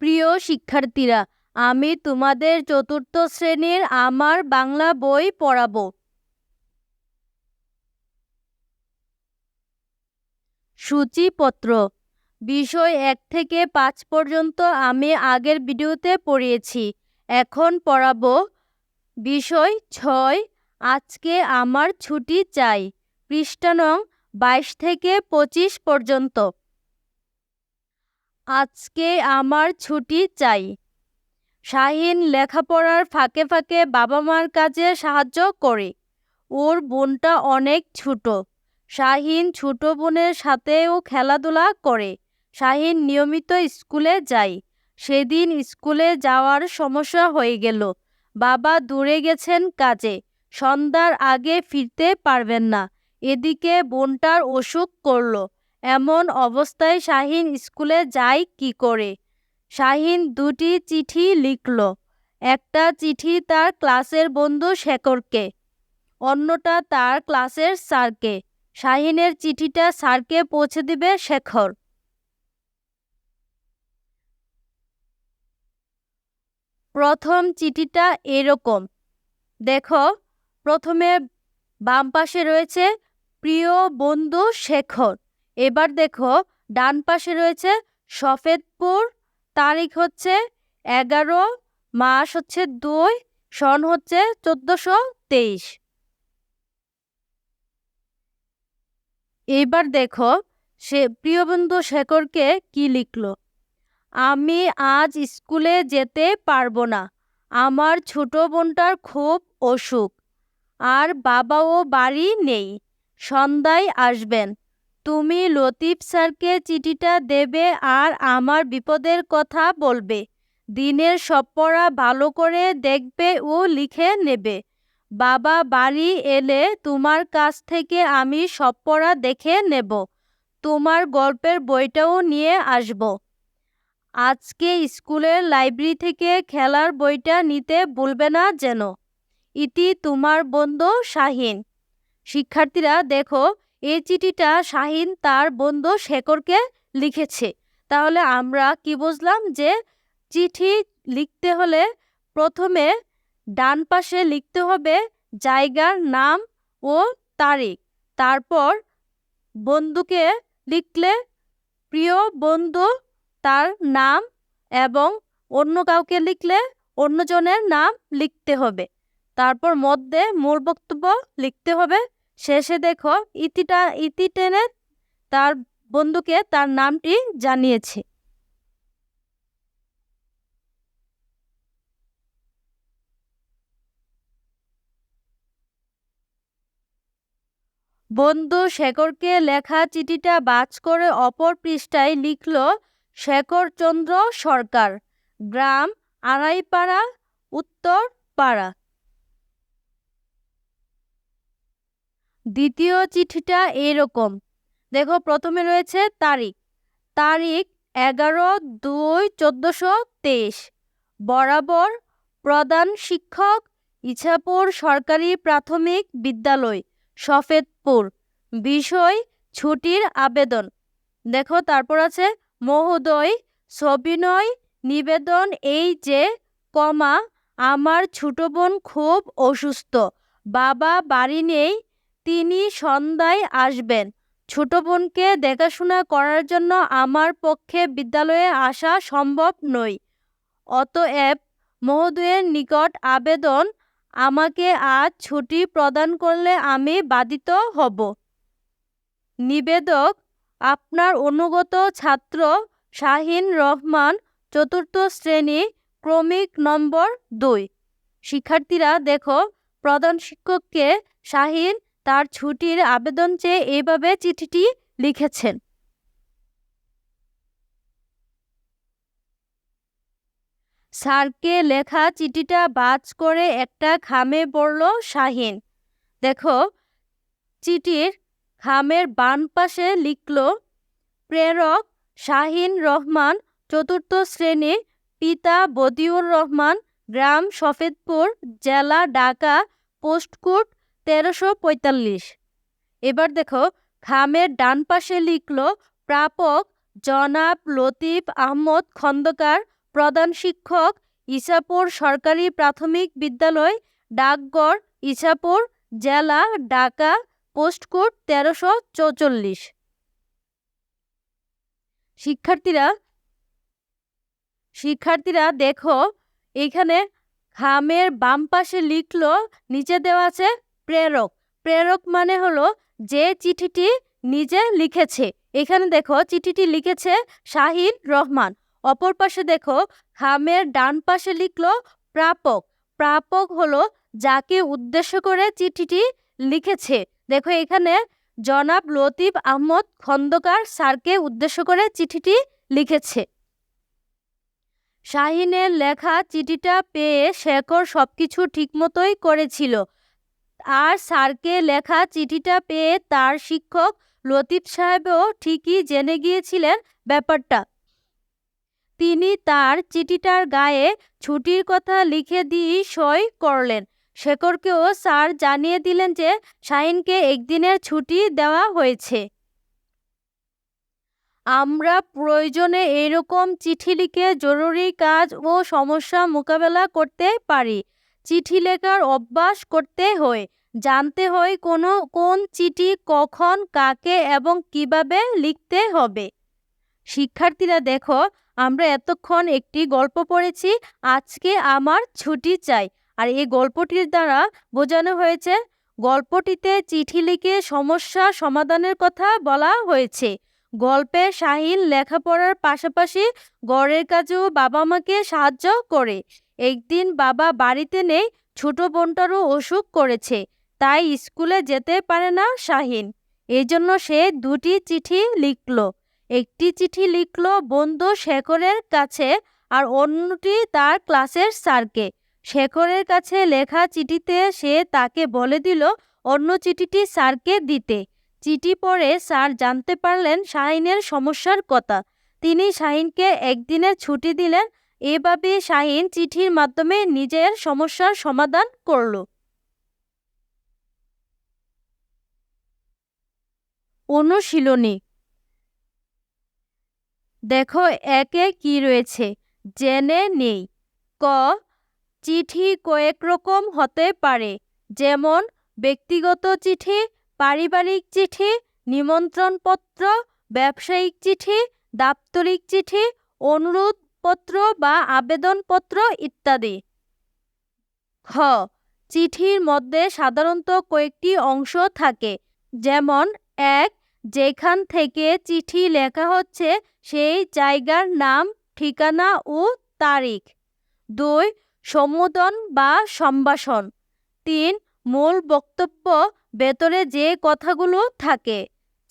প্রিয় শিক্ষার্থীরা, আমি তোমাদের চতুর্থ শ্রেণির আমার বাংলা বই পড়াবো। সূচিপত্র, বিষয় এক থেকে পাঁচ পর্যন্ত আমি আগের ভিডিওতে পড়িয়েছি। এখন পড়াবো, বিষয় ছয়, আজকে আমার ছুটি চাই, পৃষ্ঠা নং বাইশ থেকে পঁচিশ পর্যন্ত। আজকে আমার ছুটি চাই। শাহিন লেখাপড়ার ফাঁকে ফাঁকে বাবা মার কাজে সাহায্য করে। ওর বোনটা অনেক ছোট। শাহিন ছোট বোনের সাথেও খেলাধুলা করে। শাহিন নিয়মিত স্কুলে যায়। সেদিন স্কুলে যাওয়ার সমস্যা হয়ে গেল। বাবা দূরে গেছেন কাজে। সন্ধ্যার আগে ফিরতে পারবেন না। এদিকে বোনটার অসুখ করল। এমন অবস্থায় শাহিন স্কুলে যায় কি করে? শাহিন দুটি চিঠি লিখল। একটা চিঠি তার ক্লাসের বন্ধু শেখরকে, অন্যটা তার ক্লাসের স্যারকে। শাহিনের চিঠিটা স্যারকে পৌঁছে দিবে শেখর। প্রথম চিঠিটা এরকম। দেখো, প্রথমে বাম পাশে রয়েছে, প্রিয় বন্ধু শেখর। এবার দেখো, ডান পাশে রয়েছে সফেদপুর, তারিখ হচ্ছে এগারো, মাস হচ্ছে দুই সন হচ্ছে চোদ্দশো তেইশ। এবার দেখো, সে প্রিয় বন্ধু শেখরকে কি লিখল? আমি আজ স্কুলে যেতে পারব না। আমার ছোট বোনটার খুব অসুখ। আর বাবাও বাড়ি নেই। সন্ধ্যায় আসবেন। তুমি লতিফ স্যারকে চিঠিটা দেবে আর আমার বিপদের কথা বলবে। দিনের সব পড়া ভালো করে দেখবে ও লিখে নেবে। বাবা বাড়ি এলে তোমার কাছ থেকে আমি সব পড়া দেখে নেব। তোমার গল্পের বইটাও নিয়ে আসব। আজকে স্কুলের লাইব্রেরি থেকে খেলার বইটা নিতে ভুলবে না যেন। ইতি তোমার বন্ধু শাহিন। শিক্ষার্থীরা, দেখো এই চিঠিটা শাহিন তার বন্ধু শেখরকে লিখেছে। তাহলে আমরা কি বুঝলাম যে চিঠি লিখতে হলে প্রথমে ডান পাশে লিখতে হবে জায়গার নাম ও তারিখ। তারপর বন্ধুকে লিখলে প্রিয় বন্ধু তার নাম এবং অন্য কাউকে লিখলে অন্যজনের নাম লিখতে হবে। তারপর মধ্যে মূল বক্তব্য লিখতে হবে শেষে দেখো ইতিটা, ইতি টেনে তার বন্ধুকে তার নামটি জানিয়েছে। বন্ধু শেখরকে লেখা চিঠিটা বাজ করে অপর পৃষ্ঠায় লিখল, শেখরচন্দ্র সরকার, গ্রাম আড়াইপাড়া উত্তর পাড়া দ্বিতীয় চিঠিটা এরকম। দেখো, প্রথমে রয়েছে তারিখ। তারিখ এগারো দুই চোদ্দোশো তেইশ। বরাবর প্রধান শিক্ষক, ইছাপুর সরকারি প্রাথমিক বিদ্যালয়, সফেদপুর। বিষয়, ছুটির আবেদন। দেখো, তারপর আছে মহোদয়, সবিনয়, নিবেদন, এই যে, কমা, আমার ছোট বোন খুব অসুস্থ, বাবা বাড়ি নেই তিনি সন্ধ্যায় আসবেন। ছোট বোনকে দেখাশোনা করার জন্য আমার পক্ষে বিদ্যালয়ে আসা সম্ভব নয়। অতএব মহোদয়ের নিকট আবেদন আমাকে আজ ছুটি প্রদান করলে আমি বাধিত হব। নিবেদক, আপনার অনুগত ছাত্র শাহিন রহমান, চতুর্থ শ্রেণি, ক্রমিক নম্বর দুই। শিক্ষার্থীরা, দেখো, প্রধান শিক্ষককে শাহিন তার ছুটির আবেদন চেয়ে এভাবে চিঠিটি লিখেছেন। স্যারকে লেখা চিঠিটা বাজ করে একটা খামে পড়ল শাহিন। দেখো, চিঠির খামের বান পাশে লিখল, প্রেরক শাহিন রহমান, চতুর্থ শ্রেণি পিতা বদিউর রহমান, গ্রাম সফেদপুর জেলা ঢাকা পোস্টকোড তেরোশো পঁয়তাল্লিশ। এবার দেখো, খামের ডান পাশে লিখল, প্রাপক জনাব লতিফ আহমদ খন্দকার, প্রধান শিক্ষক ইসাপুর সরকারি প্রাথমিক বিদ্যালয়, ডাকঘর ইসাপুর জেলা, ঢাকা, পোস্টকোড তেরোশো চৌচল্লিশ। শিক্ষার্থীরা শিক্ষার্থীরা দেখো, এখানে খামের বাম পাশে লিখলো, নিচে দেওয়া আছে প্রেরক। প্রেরক মানে হলো যে চিঠিটি নিজে লিখেছে। এখানে দেখো, চিঠিটি লিখেছে শাহিন রহমান। অপর পাশে দেখো, খামের ডান পাশে লিখলো প্রাপক। প্রাপক হলো যাকে উদ্দেশ্য করে চিঠিটি লিখেছে। দেখো, এখানে জনাব লতিফ আহমদ খন্দকার স্যারকে উদ্দেশ্য করে চিঠিটি লিখেছে। শাহিনের লেখা চিঠিটা পেয়ে শেখর সবকিছু ঠিকমতোই করেছিল। আর স্যারকে লেখা চিঠিটা পেয়ে তার শিক্ষক লতিফ সাহেবও ঠিকই জেনে গিয়েছিলেন ব্যাপারটা। তিনি তার চিঠিটার গায়ে ছুটির কথা লিখে দিয়ে সই করলেন। শেখরকেও স্যার জানিয়ে দিলেন যে শাহিনকে একদিনের ছুটি দেওয়া হয়েছে। আমরা প্রয়োজনে এরকম চিঠি লিখে জরুরি কাজ ও সমস্যা মোকাবেলা করতে পারি। চিঠি লেখার অভ্যাস করতে হয়। জানতে হয় কোনো, কোন চিঠি কখন, কাকে এবং কীভাবে লিখতে হবে। শিক্ষার্থীরা, দেখো, আমরা এতক্ষণ একটি গল্প পড়েছি, আজকে আমার ছুটি চাই। আর এই গল্পটির দ্বারা বোঝানো হয়েছে, গল্পটিতে চিঠি লিখে সমস্যা সমাধানের কথা বলা হয়েছে। গল্পে শাহিন লেখাপড়ার পাশাপাশি গড়ের কাজেও বাবা মাকে সাহায্য করে। একদিন বাবা বাড়িতে নেই, ছোট বোনটারও অসুখ করেছে, তাই স্কুলে যেতে পারে না শাহিন। এই জন্য সে দুটি চিঠি লিখল। একটি চিঠি লিখল বন্ধু শেখরের কাছে আর অন্যটি তার ক্লাসের স্যারকে। শেখরের কাছে লেখা চিঠিতে সে তাকে বলে দিল অন্য চিঠিটি স্যারকে দিতে। চিঠি পড়ে স্যার জানতে পারলেন শাহিনের সমস্যার কথা। তিনি শাহিনকে একদিনের ছুটি দিলেন এভাবে শাহিন চিঠির মাধ্যমে নিজের সমস্যার সমাধান করল। অনুশীলনী। দেখো একে কি রয়েছে, জেনে নেই। ক, চিঠি কয়েক রকম হতে পারে, যেমন ব্যক্তিগত চিঠি, পারিবারিক চিঠি, নিমন্ত্রণপত্র, ব্যবসায়িক চিঠি, দাপ্তরিক চিঠি অনুরোধপত্র বা আবেদনপত্র ইত্যাদি। খ চিঠির মধ্যে সাধারণত কয়েকটি অংশ থাকে, যেমন এক, যেখান থেকে চিঠি লেখা হচ্ছে সেই জায়গার নাম, ঠিকানা ও তারিখ। দুই, সম্বোধন বা সম্ভাষণ। তিন, মূল বক্তব্য, ভেতরে যে কথাগুলো থাকে।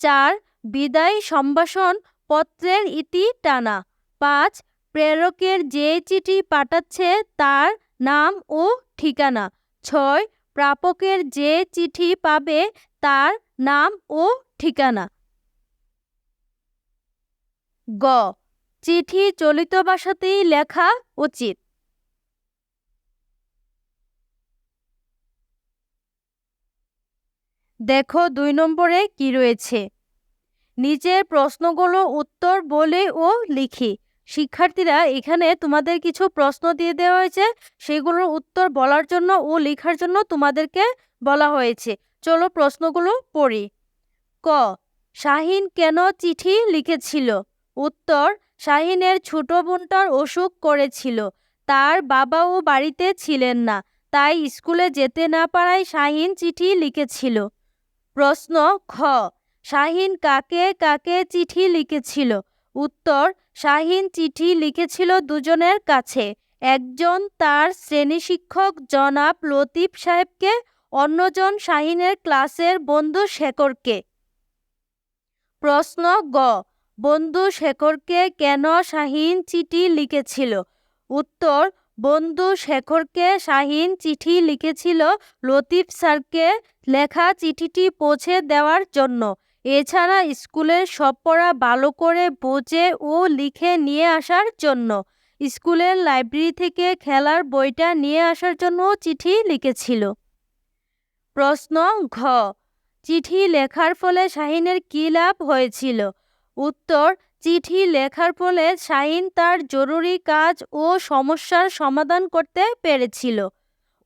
চার, বিদায় সম্ভাষণ, পত্রের ইতি টানা। পাঁচ প্রেরকের যে চিঠি পাঠাচ্ছে তার নাম ও ঠিকানা। ছয়, প্রাপকের যে চিঠি পাবে তার নাম ও ঠিকানা। গ, চিঠি চলিত ভাষাতেই লেখা উচিত। দেখো দুই নম্বরে কি রয়েছে। নিচের প্রশ্নগুলো উত্তর বলে ও লিখি। শিক্ষার্থীরা এখানে তোমাদের কিছু প্রশ্ন দিয়ে দেওয়া হয়েছে। সেগুলোর উত্তর বলার জন্য ও লেখার জন্য তোমাদেরকে বলা হয়েছে। চলো প্রশ্নগুলো পড়ি। ক, শাহিন কেন চিঠি লিখেছিল? উত্তর, শাহিনের ছোট বোনটার অসুখ করেছিল। তার বাবাও বাড়িতে ছিলেন না, তাই স্কুলে যেতে না পারায় শাহিন চিঠি লিখেছিল। প্রশ্ন, খ, শাহিন কাকে কাকে চিঠি লিখেছিল? উত্তর শাহিন চিঠি লিখেছিল দুজনের কাছে। একজন তার শ্রেণি শিক্ষক জনাব লতিফ সাহেবকে, অন্যজন শাহিনের ক্লাসের বন্ধু শেখরকে। প্রশ্ন গ, বন্ধু শেখরকে কেন শাহিন চিঠি লিখেছিল? উত্তর, বন্ধু শেখরকে শাহিন চিঠি লিখেছিল লতিফ স্যারকে লেখা চিঠিটি পৌঁছে দেওয়ার জন্য। এছাড়া স্কুলের সব পড়া ভালো করে বোঝে ও লিখে নিয়ে আসার জন্য। স্কুলের লাইব্রেরি থেকে খেলার বইটা নিয়ে আসার জন্য চিঠি লিখেছিল। প্রশ্ন ঘ। চিঠি লেখার ফলে শাহিনের কী লাভ হয়েছিল? উত্তর, চিঠি লেখার ফলে শাহিন তার জরুরি কাজ ও সমস্যার সমাধান করতে পেরেছিল।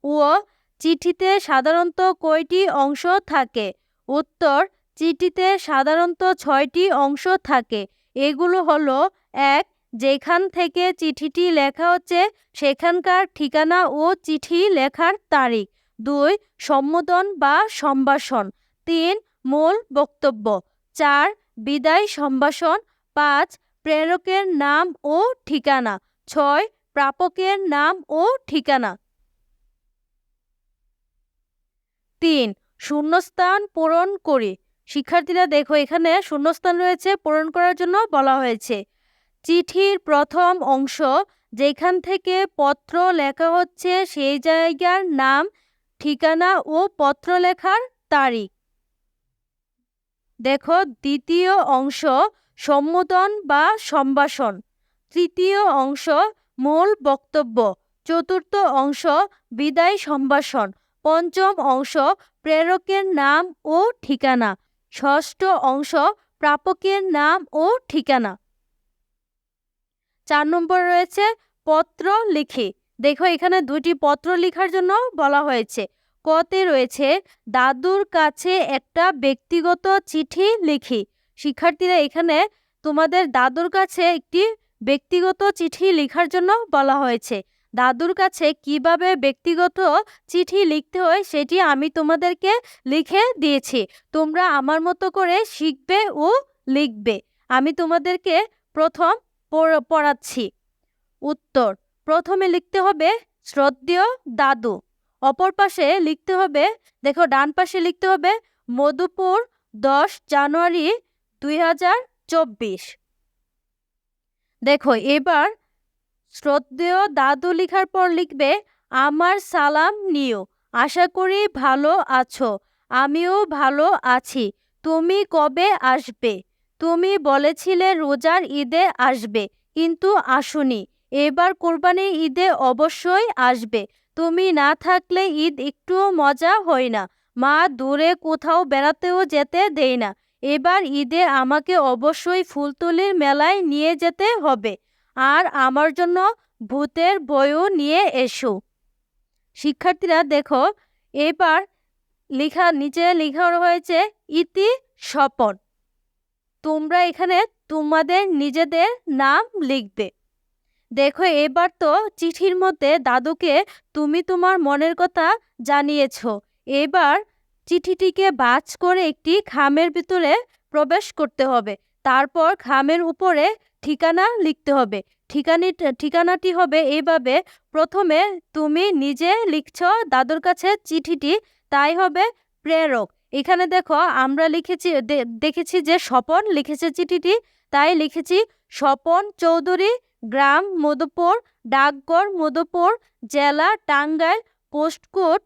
ও, চিঠিতে সাধারণত কয়টি অংশ থাকে? উত্তর চিঠিতে সাধারণত ছয়টি অংশ থাকে। এগুলো হলো, এক, যেখান থেকে চিঠিটি লেখা হচ্ছে, সেখানকার ঠিকানা ও চিঠি লেখার তারিখ। দুই, সম্বোধন বা সম্ভাষণ। তিন, মূল বক্তব্য। চার, বিদায় সম্ভাষণ। পাঁচ, প্রেরকের নাম ও ঠিকানা। ছয়, প্রাপকের নাম ও ঠিকানা। তিন, শূন্যস্থান পূরণ করি। শিক্ষার্থীরা দেখো এখানে শূন্যস্থান রয়েছে, পূরণ করার জন্য বলা হয়েছে। চিঠির প্রথম অংশ, যেখান থেকে পত্র লেখা হচ্ছে, সেই জায়গার নাম, ঠিকানা ও পত্র লেখার তারিখ। দেখো, দ্বিতীয় অংশ, সম্বোধন বা সম্ভাষণ। তৃতীয় অংশ, মূল বক্তব্য। চতুর্থ অংশ, বিদায় সম্ভাষণ। পঞ্চম অংশ, প্রেরকের নাম ও ঠিকানা। ষষ্ঠ অংশ প্রাপকের নাম ও ঠিকানা। চার নম্বর রয়েছে পত্র লিখি। দেখো এখানে দুইটি পত্র লেখার জন্য বলা হয়েছে। কতে রয়েছে দাদুর কাছে একটা ব্যক্তিগত চিঠি লিখি। শিক্ষার্থীরা এখানে তোমাদের দাদুর কাছে একটি ব্যক্তিগত চিঠি লেখার জন্য বলা হয়েছে। দাদুর কাছে কীভাবে ব্যক্তিগত চিঠি লিখতে হয় সেটি আমি তোমাদেরকে লিখে দিয়েছি। তোমরা আমার মতো করে শিখবে ও লিখবে। আমি তোমাদেরকে প্রথম পড়াচ্ছি। উত্তর, প্রথমে লিখতে হবে শ্রদ্ধেয় দাদু। অপর পাশে লিখতে হবে, দেখো ডান পাশে লিখতে হবে, মধুপুর দশ জানুয়ারি দুই হাজার চব্বিশ। দেখো এবার শ্রদ্ধেয় দাদু লিখার পর লিখবে, আমার সালাম নিও, আশা করি ভালো আছো, আমিও ভালো আছি, তুমি কবে আসবে? তুমি বলেছিলে রোজার ঈদে আসবে, কিন্তু আসুনি, এবার কোরবানি ঈদে অবশ্যই আসবে, তুমি না থাকলে ঈদ একটুও মজা হয় না, মা দূরে কোথাও বেড়াতেও যেতে দেয় না, এবার ঈদে আমাকে অবশ্যই ফুলতলির মেলায় নিয়ে যেতে হবে। আর আমার জন্য ভূতের বইও নিয়ে এসো। শিক্ষার্থীরা, দেখো, এবার লেখা, নিচে লেখা হয়েছে ইতি স্বপন। তোমরা এখানে তোমাদের নিজেদের নাম লিখবে। দেখো, এবার তো চিঠির মধ্যে, দাদুকে তুমি তোমার মনের কথা জানিয়েছ। এবার চিঠিটিকে বাজ করে একটি খামের ভিতরে প্রবেশ করতে হবে। তারপর খামের উপরে ঠিকানা লিখতে হবে। ঠিকানি, ঠিকানাটি হবে এইভাবে প্রথমে তুমি নিজে লিখছ দাদুর কাছে চিঠিটি, তাই হবে প্রেরক। এখানে দেখো, আমরা লিখেছি দেখেছি যে স্বপন লিখেছে চিঠিটি, তাই লিখেছি স্বপন চৌধুরী, গ্রাম মধুপুর, ডাকঘর মধুপুর, জেলা টাঙ্গাইল পোস্টকোড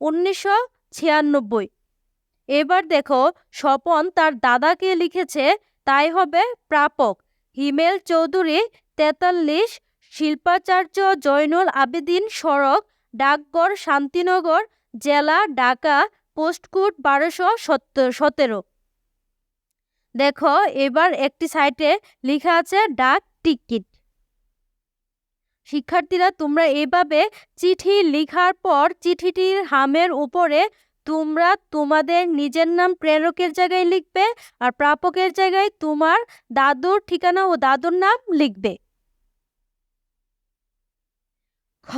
উনিশশো ছিয়ানব্বই। এবার দেখো, স্বপন তার দাদাকে লিখেছে, তাই হবে প্রাপক। হিমেল চৌধুরী, তেতাল্লিশ, শিল্পাচার্য জয়নুল আবেদিন সড়ক, ডাকঘর শান্তিনগর, জেলা ঢাকা, পোস্টকোড বারোশো সতেরো। দেখো, এবার একটি সাইটে লেখা আছে ডাক টিকিট। শিক্ষার্থীরা, তোমরা এভাবে চিঠি লেখার পর চিঠিটির হামের উপরে তোমরা তোমাদের নিজের নাম প্রেরকের জায়গায় লিখবে আর প্রাপকের জায়গায় তোমার দাদুর ঠিকানা ও দাদুর নাম লিখবে। খ,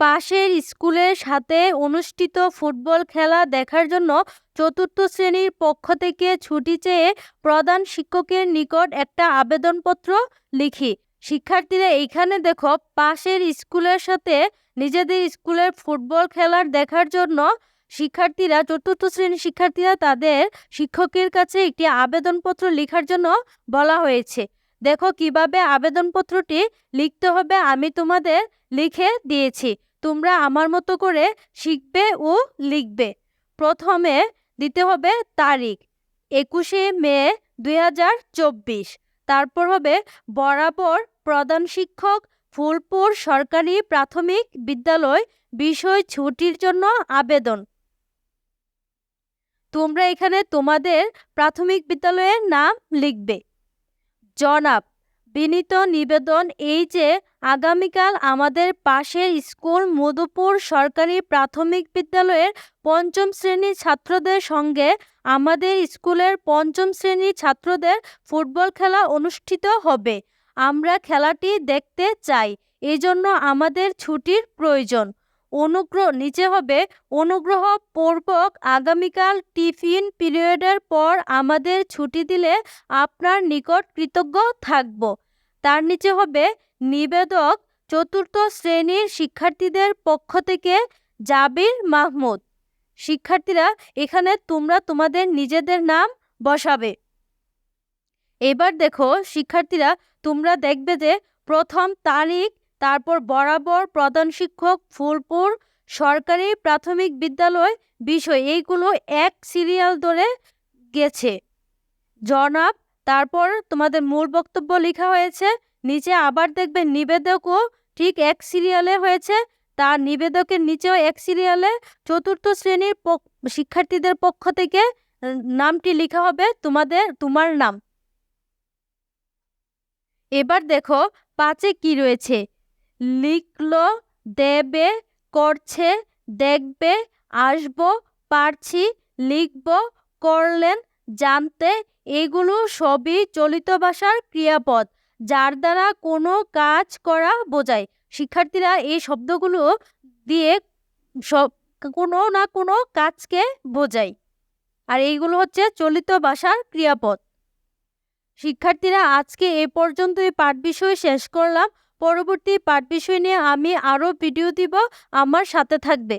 পাশের স্কুলের সাথে অনুষ্ঠিত ফুটবল খেলা দেখার জন্য চতুর্থ শ্রেণির পক্ষ থেকে ছুটি চেয়ে প্রধান শিক্ষকের নিকট একটা আবেদনপত্র লিখি। শিক্ষার্থীরা এইখানে দেখো, পাশের স্কুলের সাথে নিজেদের স্কুলের ফুটবল খেলার দেখার জন্য শিক্ষার্থীরা, চতুর্থ শ্রেণির শিক্ষার্থীরা তাদের শিক্ষকের কাছে একটি আবেদনপত্র লেখার জন্য বলা হয়েছে। দেখো কীভাবে আবেদনপত্রটি লিখতে হবে, আমি তোমাদের লিখে দিয়েছি। তোমরা আমার মতো করে শিখবে ও লিখবে। প্রথমে দিতে হবে তারিখ, একুশে মে দু হাজার চব্বিশ। তারপর হবে বরাবর প্রধান শিক্ষক, ফুলপুর সরকারি প্রাথমিক বিদ্যালয় বিষয় ছুটির জন্য আবেদন। তোমরা এখানে তোমাদের প্রাথমিক বিদ্যালয়ের নাম লিখবে। জনাব, বিনীত নিবেদন এই যে আগামীকাল আমাদের পাশের স্কুল মধুপুর সরকারি প্রাথমিক বিদ্যালয়ের পঞ্চম শ্রেণির ছাত্রদের সঙ্গে আমাদের স্কুলের পঞ্চম শ্রেণির ছাত্রদের ফুটবল খেলা অনুষ্ঠিত হবে। আমরা খেলাটি দেখতে চাই, এজন্য আমাদের ছুটির প্রয়োজন। অনুগ্রহ, নিচে হবে, অনুগ্রহ পূর্বক আগামীকাল টিফিন পিরিয়ডের পর আমাদের ছুটি দিলে আপনার নিকট কৃতজ্ঞ থাকব। তার নিচে হবে, নিবেদক চতুর্থ শ্রেণির শিক্ষার্থীদের পক্ষ থেকে জাবির মাহমুদ। শিক্ষার্থীরা, এখানে তোমরা তোমাদের নিজেদের নাম বসাবে। এবার দেখো, শিক্ষার্থীরা, তোমরা দেখবে যে প্রথম তারিখ তারপর বরাবর প্রধান শিক্ষক, ফুলপুর সরকারি প্রাথমিক বিদ্যালয় বিষয়, এইগুলো এক সিরিয়াল ধরে গেছে। জনাব, তারপর তোমাদের মূল বক্তব্য লেখা হয়েছে, নিচে আবার দেখবে নিবেদকও ঠিক এক সিরিয়ালে হয়েছে, তার নিবেদকের নিচেও এক সিরিয়ালে চতুর্থ শ্রেণির শিক্ষার্থীদের পক্ষ থেকে নামটি লেখা হবে তোমাদের, তোমার নাম। এবার দেখো, পাঁচে কি রয়েছে? লিখলো, দেবে, করছে, দেখবে, আসব, পারছি, লিখব, করলেন, জানতে, এগুলো সবই চলিত ভাষার ক্রিয়াপদ, যার দ্বারা কোনো কাজ করা বোঝায়। শিক্ষার্থীরা এই শব্দগুলো দিয়ে সব, কোনো না কোনো কাজকে বোঝায়। আর এইগুলো হচ্ছে চলিত ভাষার ক্রিয়াপদ। শিক্ষার্থীরা আজকে এ পর্যন্ত এই পাঠ বিষয় শেষ করলাম। পরবর্তী পাঠ বিষয় নিয়ে আমি আরও ভিডিও দিব আমার সাথে থাকবে।